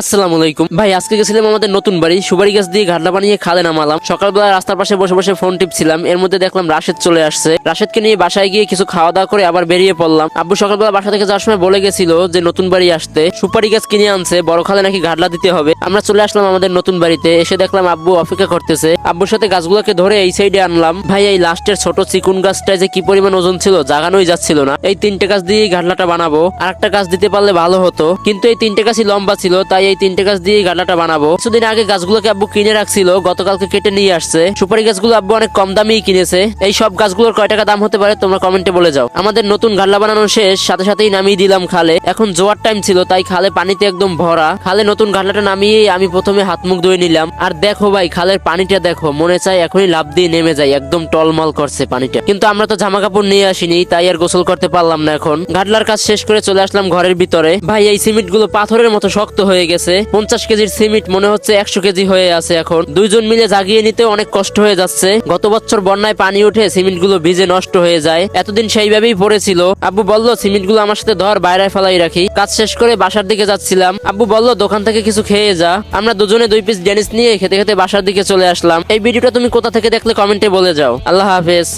আসসালামু আলাইকুম। ভাই, আজকে গেছিলাম আমাদের নতুন বাড়ি। সুপারি গাছ দিয়ে ঘাটলা বানিয়ে খালে নামালাম। সকালবেলা রাস্তার পাশে বসে বসে ফোন টিপছিলাম। এর মধ্যে দেখলাম রাশেদ চলে আসছে। রাশেদকে নিয়ে বাসায় গিয়ে কিছু খাওয়া দাওয়া করে আবার বেরিয়ে পড়লাম। আব্বু সকালবেলা বাসা থেকে যাওয়ার সময় বলে গেছিল যে, নতুন বাড়ি আসতে। সুপারি গাছ কিনে আনছে, বড় খালে নাকি ঘাটলা দিতে হবে। আমরা চলে আসলাম আমাদের নতুন বাড়িতে। এসে দেখলাম আব্বু অপেক্ষা করতেছে। আব্বুর সাথে গাছগুলোকে ধরে এই সাইডে আনলাম। ভাই, এই লাস্টের ছোট চিকুন গাছটা যে কি পরিমাণ ওজন ছিল, জাগানোই যাচ্ছিল না। এই তিনটে গাছ দিয়ে ঘাটলাটা বানাবো। আর একটা গাছ দিতে পারলে ভালো হতো। কিন্তু এই তিনটে গাছই লম্বা ছিল, তাই এই তিনটে গাছ দিয়ে গাডলাটা বানাবো। কিছুদিন আগে গাছগুলোকে আব্বু কিনে রাখছিল, গতকালকে কেটে নিয়ে আসছে। সুপারি গাছগুলো আব্বু অনেক কম দামেই কিনেছে। এই সব গাছগুলোর কয় টাকা দাম হতে পারে তোমরা কমেন্টে বলে যাও। আমাদের নতুন গাডলা বানানো শেষ, সাথে সাথেই নামিয়ে দিলাম খালে। এখন জোয়ার টাইম ছিল, তাই খালে পানিতে একদম ভরা। খালে নতুন গাডলাটা নামিয়ে আমি প্রথমে হাত মুখ ধুয়ে নিলাম। আর দেখো ভাই, খালের পানিটা দেখো, মনে চাই এখনই লাভ দিয়ে নেমে যাই একদম টলমল করছে পানিটা। কিন্তু আমরা তো জামা কাপড় নিয়ে আসিনি, তাই আর গোসল করতে পারলাম না এখন। গাডলার কাজ শেষ করে চলে আসলাম ঘরের ভিতরে। ভাই, এই সিমেন্টগুলো পাথরের মতো শক্ত হয়ে গেছে। পঞ্চাশ কেজির সিমেন্ট মনে হচ্ছে একশো কেজি হয়ে আছে এখন। দুইজন মিলে জাগিয়ে নিতে অনেক কষ্ট হয়ে যাচ্ছে। গত বছর বন্যায় পানি উঠে সিমেন্টগুলো ভিজে নষ্ট হয়ে যায়। এতদিন সেইভাবেই পড়েছিল। আব্বু বলল সিমেন্টগুলো আমার সাথে ধর, বাইরে ফেলাই রাখি। কাজ শেষ করে বাসার দিকে যাচ্ছিলাম। আব্বু বলল, দোকান থেকে কিছু খেয়ে যা। আমরা দুজনে দুই পিস ডেনিস নিয়ে খেতে খেতে বাসার দিকে চলে আসলাম। এই ভিডিওটা তুমি কোথা থেকে দেখলে কমেন্টে বলে যাও। আল্লাহ হাফেজ।